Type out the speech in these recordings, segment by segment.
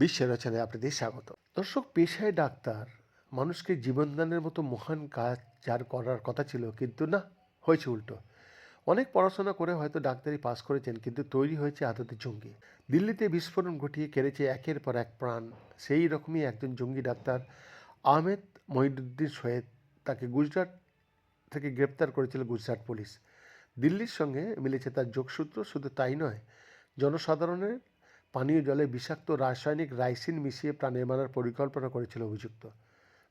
বিশ্বের রচনায় আপনাদের স্বাগত। দর্শক, পেশায় ডাক্তার, মানুষকে জীবনদানের মতো মহান কাজ যার করার কথা ছিল, কিন্তু না, হয়েছে উল্টো। অনেক পড়াশোনা করে হয়তো ডাক্তারি পাস করেছেন, কিন্তু তৈরি হয়েছে আদতে জঙ্গি। দিল্লিতে বিস্ফোরণ ঘটিয়ে কেড়েছে একের পর এক প্রাণ। সেই রকমই একজন জঙ্গি ডাক্তার আহমেদ মহিদুদ্দিন সৈয়দ তাকে গুজরাট থেকে গ্রেপ্তার করেছিল গুজরাট পুলিশ। দিল্লির সঙ্গে মিলেছে তার যোগসূত্র, শুধু তাই নয়, জনসাধারণের পানীয় জলে বিষাক্ত রাসায়নিক রাইসিন মিশিয়ে প্রাণে মারার পরিকল্পনা করেছিল অভিযুক্ত।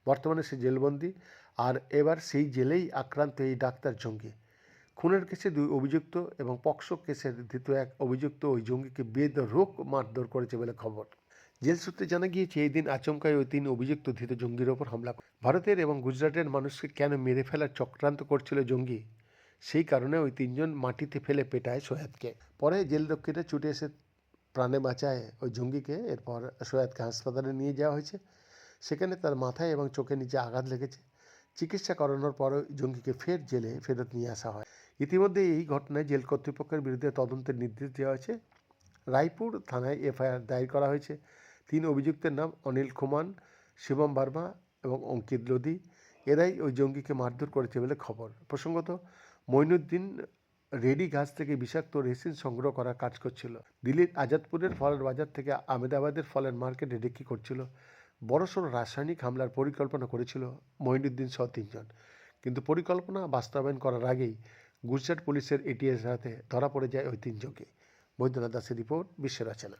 বর্তমানে সে জেলবন্দি, আর এবার সেই জেলেই আক্রান্ত এই ডাক্তার জঙ্গি। খুনের কেসে দুই অভিযুক্ত এবং পক্সো কেসের দ্বিতীয় এক অভিযুক্ত ওই জঙ্গিকে বেদ রোগ মারধর করেছে বলে খবর। জেল সূত্রে জানা গিয়েছে, এই দিন আচমকায় ওই তিন অভিযুক্ত ধৃত জঙ্গির ওপর হামলা ভারতের এবং গুজরাটের মানুষকে কেন মেরে ফেলার চক্রান্ত করছিল জঙ্গি? সেই কারণে ওই তিনজন মাটিতে ফেলে পেটায় সোয়াদকে। পরে জেলরক্ষীরা ছুটে এসে প্রাণে বাঁচায় ওই জঙ্গিকে। এরপর সৈয়দকে হাসপাতালে নিয়ে যাওয়া হয়েছে। সেখানে তার মাথায় এবং চোখের নিচে আঘাত লেগেছে। চিকিৎসা করানোর পর জঙ্গিকে ফের জেলে ফেরত নিয়ে আসা হয়। ইতিমধ্যে এই ঘটনায় জেল কর্তৃপক্ষের বিরুদ্ধে তদন্তের নির্দেশ দেওয়া হয়েছে। রায়পুর থানায় এফআইআর দায়ের করা হয়েছে। তিন অভিযুক্তের নাম অনিল খুমান, শিবম বার্মা এবং অঙ্কিত লোদি এরাই ওই জঙ্গিকে মারধর করেছে বলে খবর। প্রসঙ্গত মঈনুদ্দিন রেডি গাছ থেকে বিষাক্ত রেসিন সংগ্রহ করার কাজ করছিল। দিল্লির আজাদপুরের ফলের বাজার থেকে আমেদাবাদের ফলের মার্কেটে বিক্রি করছিল? বড়সড় রাসায়নিক হামলার পরিকল্পনা করেছিল মঈনুদ্দিন সহ তিনজন। কিন্তু পরিকল্পনা বাস্তবায়ন করার আগেই গুজরাট পুলিশের এটিএস হাতে ধরা পড়ে যায় ওই তিনজনকে। বৈদ্যনাথ দাসের রিপোর্ট বিশ্বের রচনা।